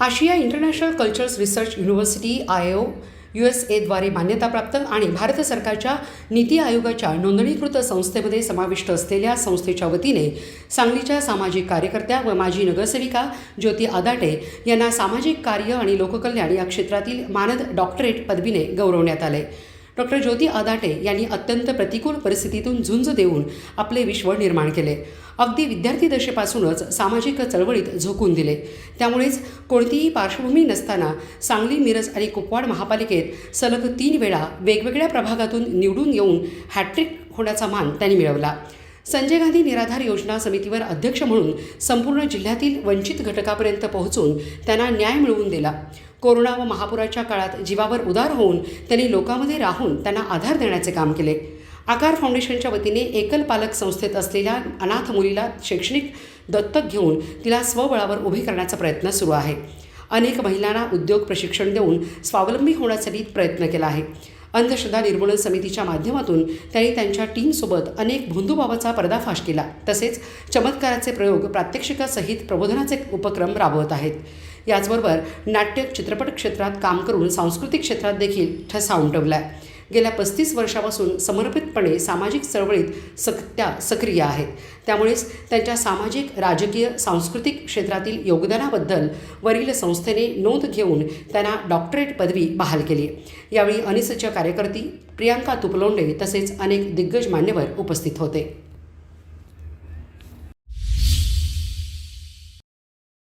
Asia international cultures research university I O U S एद्वारे मान्यताप्राप्त आणि भारत सरकारच्या नीती आयोगाच्या नोंदणीकृत संस्थेमध्ये समाविष्ट असलेल्या संस्थेच्या वतीने सांगलीच्या सामाजिक कार्यकर्त्या व माजी नगरसेविका ज्योती आदाटे यांना सामाजिक कार्य आणि लोककल्याण या क्षेत्रातील मानद डॉक्टरेट पदवीने गौरवण्यात आले. डॉक्टर ज्योती आदाटे यांनी अत्यंत प्रतिकूल परिस्थितीतून झुंज देऊन आपले विश्व निर्माण केले. अगदी विद्यार्थी दशेपासूनच सामाजिक चळवळीत झोकून दिले. त्यामुळेच कोणतीही पार्श्वभूमी नसताना सांगली मिरज आणि कुपवाड महापालिकेत सलग तीन वेळा वेगवेगळ्या प्रभागातून निवडून येऊन हॅट्रिक होण्याचा मान त्यांनी मिळवला. संजय गांधी निराधार योजना समितीवर अध्यक्ष म्हणून संपूर्ण जिल्ह्यातील वंचित घटकापर्यंत पोहोचून त्यांना न्याय मिळवून दिला. कोरोना व महापुराच्या काळात जीवावर उदार होऊन त्यांनी लोकांमध्ये राहून त्यांना आधार देण्याचे काम केले. आकार फाउंडेशनच्या वतीने एकल पालक संस्थेत असलेल्या अनाथ मुलीला शैक्षणिक दत्तक घेऊन तिला स्वबळावर उभे करण्याचा प्रयत्न सुरू आहे. अनेक महिलांना उद्योग प्रशिक्षण देऊन स्वावलंबी होण्यासाठी प्रयत्न केला आहे. अंधश्रद्धा निर्मूलन समितीच्या माध्यमातून त्यांनी त्यांच्या टीमसोबत अनेक भोंदूबाबाचा पर्दाफाश केला. तसेच चमत्काराचे प्रयोग प्रात्यक्षिकासहित प्रबोधनाचे उपक्रम राबवत आहेत. याचबरोबर नाट्य चित्रपट क्षेत्रात काम करून सांस्कृतिक क्षेत्रात देखील ठसा उमटवला आहे गेल्या पस्तीस वर्षापासून समर्पितपणे सामाजिक चळवळीत सक त्या सक्रिय आहेत. त्यामुळेच त्यांच्या सामाजिक राजकीय सांस्कृतिक क्षेत्रातील योगदानाबद्दल वरील संस्थेने नोंद घेऊन त्यांना डॉक्टरेट पदवी बहाल केली यावेळी अनिसच्या कार्यकर्ती प्रियांका तुपलोंडे तसेच अनेक दिग्गज मान्यवर उपस्थित होते.